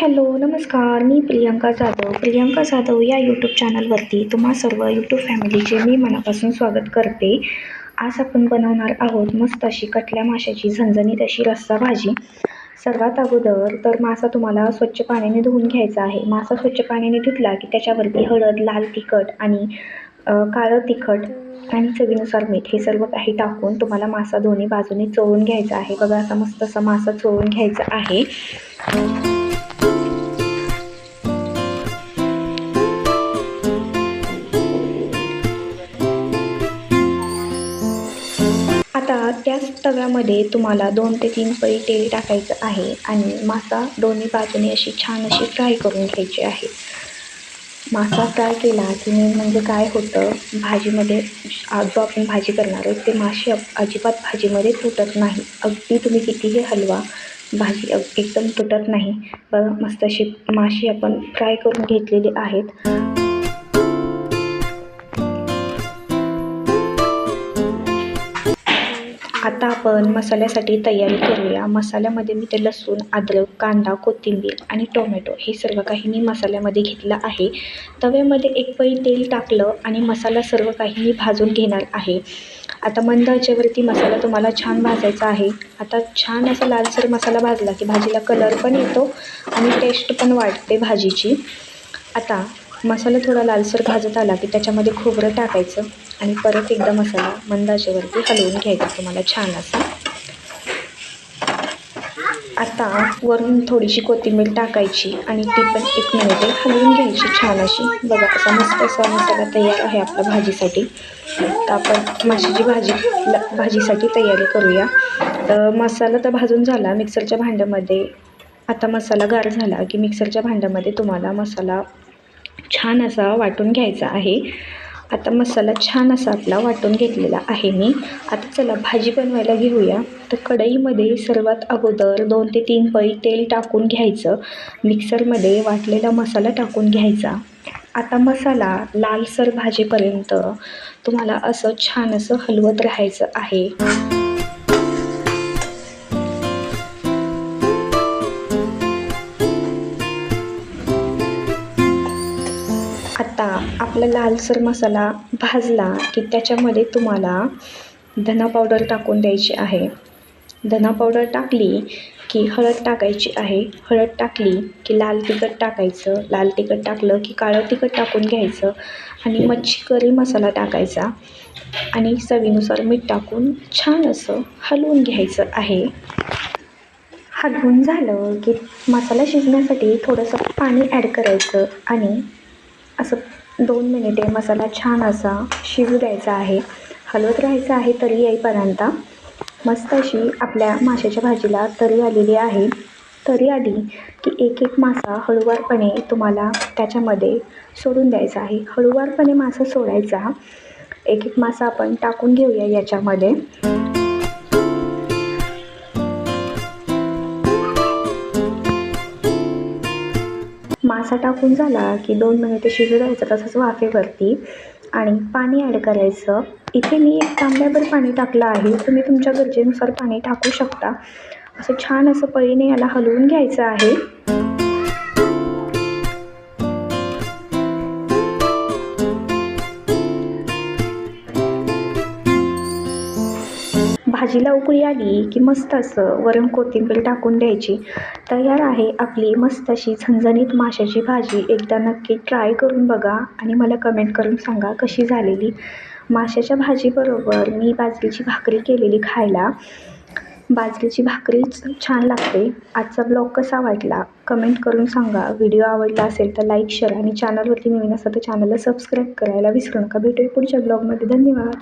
Hello नमस्कार. मी प्रियंका जाधव. प्रियंका जाधव या YouTube चॅनलवरती तुम्हा सर्व यूट्यूब फॅमिलीचे मी मनापासून स्वागत करते. आज आपण बनवणार आहोत मस्त अशी कटल्या माशाची झणझणीत अशी रस्सा भाजी. सर्वात अगोदर तर मासा तुम्हाला स्वच्छ पाण्याने धुवून घ्यायचा आहे. मासा स्वच्छ पाण्याने धुतला की त्याच्यावरती हळद लाल तिखट आणि काळं तिखट आणि चवीनुसार मीठ हे सर्व काही टाकून तुम्हाला मासा दोन्ही बाजूने चोळून घ्यायचा आहे. बघा असा मस्त असा मासा चोळून घ्यायचा आहे. आता त्याच तव्यामध्ये तुम्हाला दोन ते तीन पळी तेल टाकायचं आहे आणि मासा दोन्ही बाजूने अशी छान अशी फ्राय करून घ्यायची आहे. मासा फ्राय केला की मी म्हणजे काय होतं भाजीमध्ये जो आपण भाजी करणार आहे ते मासे अजिबात भाजीमध्ये तुटत नाही. अगदी तुम्ही कितीही हलवा भाजी अग एकदम तुटत नाही. मस्त अशी मासे आपण फ्राय करून घेतलेली आहेत. आता आपण मसाल्यासाठी तयारी करूया. मसाल्यामध्ये मी ते लसूण अद्रक कांदा कोथिंबीर आणि टोमॅटो हे सर्व काही मी मसाल्यामध्ये घेतलं आहे. तव्यामध्ये एक पळी तेल टाकलं आणि मसाला सर्व काही मी भाजून घेणार आहे. आता मंद आचेवरती मसाला तुम्हाला छान भाजायचा आहे. आता छान असा लालसर मसाला भाजला की भाजीला कलर पण येतो आणि टेस्ट पण वाढते भाजीची. आता मसाला थोडा लालसर भाजत आला की त्याच्यामध्ये खोबरं टाकायचं आणि परत एकदा मसाला मंदाजेवरती हलवून घ्यायचा तुम्हाला छान असा. आता वरून थोडीशी कोथिंबीर टाकायची आणि ती पण एक मिनिटे हलवून घ्यायची छान अशी. बघा असा मस्त असा मसाला तयार आहे आपल्या भाजीसाठी. तर आपण माशाची भाजी ल- भाजीसाठी तयारी करूया. तर मसाला तर भाजून झाला मिक्सरच्या भांड्यामध्ये. आता मसाला गार झाला की मिक्सरच्या भांड्यामध्ये तुम्हाला मसाला छान असा वाटून घ्यायचा आहे. आता मसाला छान असा आपला वाटून घेतलेला आहे मी. आता चला भाजी बनवायला घेऊया. तर कढईमध्ये सर्वात अगोदर दोन ते तीन पळी तेल टाकून घ्यायचं. मिक्सरमध्ये वाटलेला मसाला टाकून घ्यायचा. आता मसाला लालसर भाजीपर्यंत तुम्हाला असं छान असं हलवत राहायचं आहे. आता आपला लालसर मसाला भाजला की त्याच्यामध्ये तुम्हाला धना पावडर टाकून द्यायची आहे. धना पावडर टाकली की हळद टाकायची आहे. हळद टाकली की लाल तिखट टाकायचं. लाल तिखट टाकलं की काळं तिखट टाकून घ्यायचं आणि मच्छी करी मसाला टाकायचा आणि चवीनुसार मीठ टाकून छान असं हलवून घ्यायचं आहे. हलवून झालं की मसाला शिजण्यासाठी थोडंसं पाणी ॲड करायचं आणि असं दोन मिनिटे मसाला छान असा शिजू द्यायचा आहे. हलवत राहायचं आहे तरी येईपर्यंत. मस्त अशी आपल्या माशाच्या भाजीला तरी आलेली आहे. तरी आली की एक एक मासा हळूवारपणे तुम्हाला त्याच्यामध्ये सोडून द्यायचा आहे. हळूवारपणे मासा सोडायचा. एक एक मासा आपण टाकून घेऊया याच्यामध्ये. मासा टाकून झाला की दोन मिनिटे शिजू द्यायचं तसंच वाफेवरती आणि पाणी ॲड करायचं. इथे मी एक तांब्याभर पाणी टाकलं आहे. तुम्ही तुमच्या गरजेनुसार पाणी टाकू शकता. असं छान असं पळीने याला हलवून घ्यायचं आहे. भाजीला उकळी आली की मस्त असं वरून कोथिंबीर टाकून द्यायची. तयार आहे आपली मस्त अशी झणझणीत माशाची भाजी. एकदा नक्की ट्राय करून बघा आणि मला कमेंट करून सांगा कशी झालेली माशाच्या भाजीबरोबर मी बाजरीची भाकरी केलेली खायला. बाजरीची भाकरीच छान लागते. आजचा ब्लॉग कसा वाटला कमेंट करून सांगा. व्हिडिओ आवडला असेल तर लाईक शेअर आणि चॅनलवरती नवीन असेल तर चॅनलला सबस्क्राईब करायला विसरू नका. भेटूया पुढच्या ब्लॉगमध्ये. धन्यवाद.